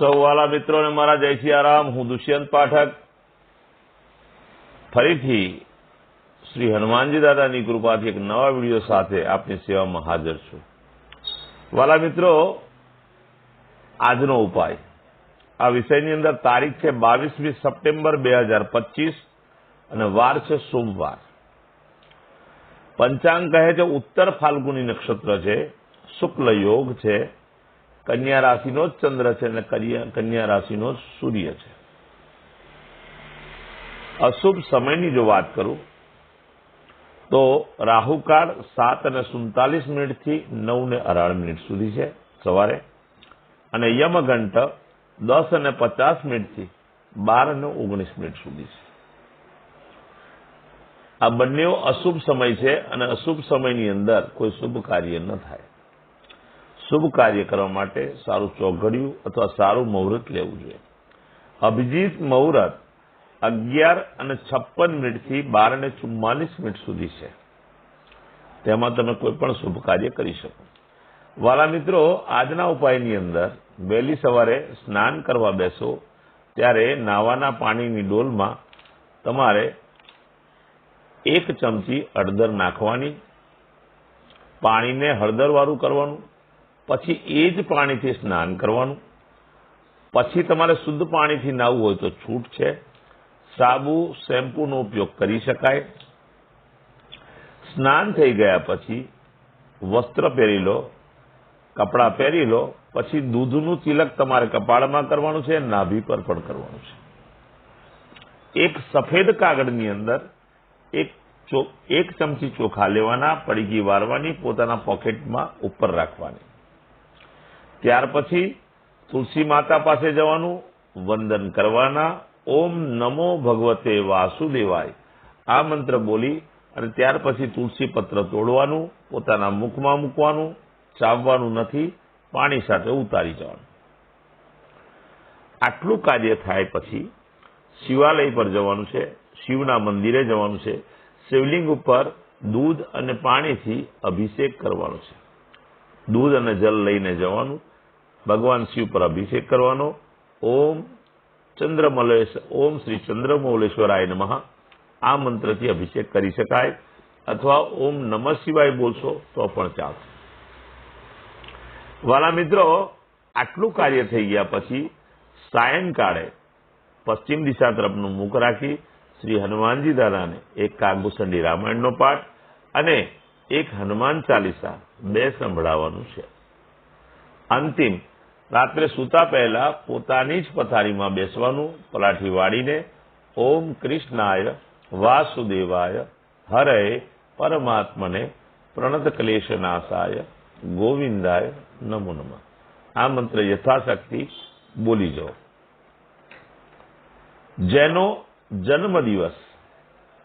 સૌ વાલા મિત્રોને મારા જય આરામ. હું દુષ્યંત પાઠક. ફરીથી શ્રી હનુમાનજી દાદાની કૃપાથી એક નવા વીડિયો સાથે આપની સેવામાં હાજર છું. વાલા મિત્રો, આજનો ઉપાય. આ વિષયની અંદર તારીખ છે બાવીસમી સપ્ટેમ્બર બે હજાર પચીસ અને વાર છે સોમવાર. પંચાંગ કહે છે, ઉત્તર ફાલ્ગુની નક્ષત્ર છે, શુક્લ યોગ છે કન્યા રાશિનો જ ચંદ્ર છે અને કન્યા રાશિનો સૂર્ય છે. અશુભ સમયની જો વાત કરું, તો રાહુકાળ સાત અને સુડતાલીસ મિનિટથી નવ ને અઢાર મિનિટ સુધી છે સવારે અને યમઘંટ દસ અને પચાસ મિનિટથી બાર અને ઓગણીસ મિનિટ સુધી છે. આ બંને અશુભ સમય છે અને અશુભ સમયની અંદર કોઈ શુભ કાર્ય ન થાય. શુભ કાર્ય કરવા માટે સારું ચોઘડિયું અથવા સારું મુહૂર્ત લેવું જોઈએ. અભિજીત મુહૂર્ત અગિયાર અને છપ્પન મિનિટથી બાર અને ચુમ્માલીસ મિનિટ સુધી છે. તેમાં તમે કોઈ પણ શુભ કાર્ય કરી શકો. વાલા મિત્રો, આજના ઉપાયની અંદર વહેલી સવારે સ્નાન કરવા બેસો, ત્યારે નાવાના પાણીની ડોલમાં તમારે એક ચમચી હળદર નાખવાની, પાણીને હળદરવાળું કરવાનું પછી એ જ પાણીથી સ્નાન કરવાનું. પછી તમારે શુદ્ધ પાણીથી નાવું હોય તો છૂટ છે. સાબુ, શેમ્પૂનો ઉપયોગ કરી શકાય. સ્નાન થઈ ગયા પછી વસ્ત્ર પહેરી લો, કપડાં પહેરી લો, પછી દૂધનું તિલક તમારે કપાળમાં કરવાનું છે, નાભી પર પણ કરવાનું છે. એક સફેદ કાગળની અંદર એક એક ચમચી ચોખા લેવાના, પડીકી વારવાની પોતાના પોકેટમાં ઉપર રાખવાની. ત્યાર પછી તુલસી માતા પાસે જવાનું, વંદન કરવાના, ઓમ નમો ભગવતે વાસુદેવાય, આ મંત્ર બોલી અને ત્યાર પછી તુલસી પત્ર તોડવાનું, પોતાના મુખમાં મૂકવાનું, ચાવવાનું નથી, પાણી સાથે ઉતારી જવાનું. આટલું કાર્ય થાય પછી શિવાલય પર જવાનું છે, શિવના મંદિરે જવાનું છે, શિવલિંગ ઉપર દૂધ અને પાણીથી અભિષેક કરવાનો છે. દૂધ અને જલ લઈને જવાનું ભગવાન શિવ પર અભિષેક કરવાનો. ઓમ ચંદ્રમલેશ, ઓમ શ્રી ચંદ્રમૌલેશ્વરાય નમઃ. આ મંત્રથી અભિષેક કરી શકાય. અથવા ઓમ નમઃ શિવાય બોલશો તો પણ ચાલશે. વાલા મિત્રો, આટલું કાર્ય થઈ ગયા પછી સાયંકાળે પશ્ચિમ દિશા તરફનું મુખ રાખી શ્રી હનુમાનજી દાદાને એક કાગુસંડી રામાયણનો પાઠ અને એક હનુમાન ચાલીસા બે સંભળાવવાનું છે. અંતિમ રાત્રે સૂતા પહેલા પોતાની જ પથારીમાં બેસવાનું, પલાઠી વાળીને, ઓમ કૃષ્ણાય વાસુદેવાય હરે પરમાત્મને પ્રણત ક્લેશનાશાય ગોવિંદાય નમો નમઃ. આ મંત્ર યથાશક્તિ બોલી જાઓ. જેનો જન્મ દિવસ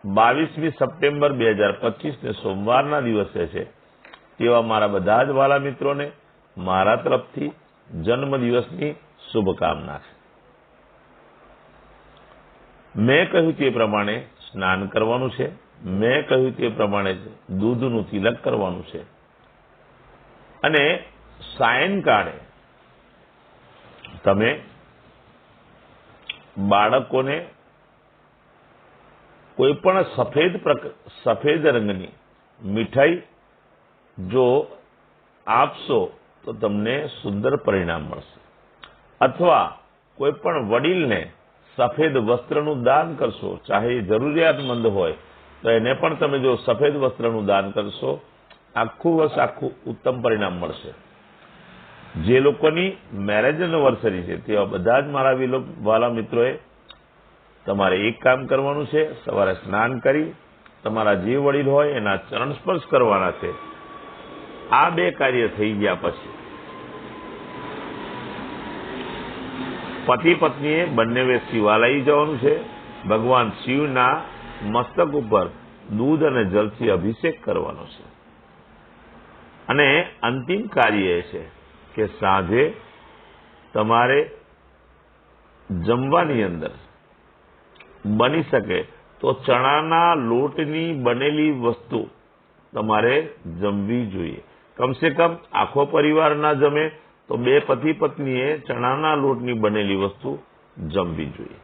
બાવીસમી સપ્ટેમ્બર બે હજાર પચીસ ને સોમવારના દિવસે છે, તેવા મારા બધા જ વાલા મિત્રોને મારા તરફથી જન્મ દિવસની શુભકામના છે. મેં કહ્યું તે પ્રમાણે સ્નાન કરવાનું છે. મેં કહ્યું તે પ્રમાણે દૂધનું તિલક કરવાનું છે. અને સાયંકાળે તમે બાળકોને કોઈ પણ સફેદ સફેદ રંગની મીઠાઈ જો આપશો તો તમને સુંદર પરિણામ મળશે. અથવા કોઈ પણ વડીલને સફેદ વસ્ત્રનું દાન કરશો, ચાહે જરૂરિયાતમંદ હોય, તો એને પણ તમે જો સફેદ વસ્ત્રનું દાન કરશો, આખું વર્ષ આખું ઉત્તમ પરિણામ મળશે. જે લોકોની મેરેજ એનિવર્સરી છે તેવા બધા જ મારા વાલા મિત્રોએ તમારે એક કામ કરવાનું છે, સવારે સ્નાન કરી, તમારા જે વડીલ હોય એના ચરણ સ્પર્શ કરવાના છે આ બે કાર્ય થઈ ગયા પછી. પતિ પત્નીએ બંને શિવાલય જવાનું છે. ભગવાન શિવના મસ્તક ઉપર દૂધ અને જલથી અભિષેક કરવાનો છે. અને અંતિમ કાર્ય એ છે કે સાંજે તમારે જમવાની અંદર બની શકે તો ચણાના લોટની બનેલી વસ્તુ તમારે જમવી જોઈએ. કમસે કમ આખો પરિવાર ના જમે તો બે પતિ પત્નીએ ચણાના લોટની બનેલી વસ્તુ જમવી જોઈએ.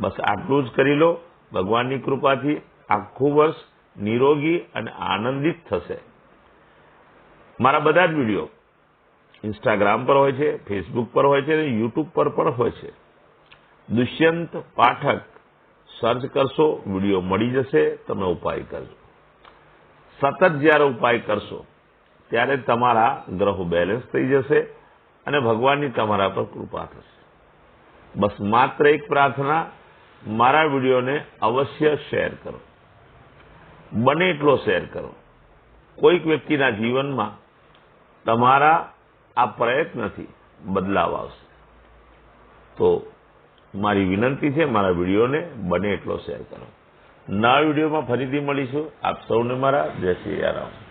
બસ આટલું જ કરી લો. ભગવાનની કૃપાથી આખું વર્ષ નિરોગી અને આનંદિત થશે. મારા બધા જ વીડિયો ઇન્સ્ટાગ્રામ પર હોય છે ફેસબુક પર હોય છે, અને યુટ્યુબ પર પણ હોય છે. દુષ્યંત પાઠક સર્ચ કરશો, વીડિયો મળી જશે, તમે ઉપાય કરજો. સતત જ્યારે ઉપાય કરશો ત્યારે તમારા ગ્રહો બેલેન્સ થઈ જશે અને ભગવાનની તમારા પર કૃપા થશે. બસ માત્ર એક પ્રાર્થના, મારા વિડીયોને અવશ્ય શેર કરો. બને એટલો શેર કરો. કોઈક વ્યક્તિના જીવનમાં તમારા આ પ્રયત્નથી બદલાવ આવશે. તો મારી વિનંતી છે, મારા વિડીયોને બને એટલો શેર કરો. નવા વિડીયોમાં ફરીથી મળીશું. આપ સૌને મારા જય શ્રી રામ.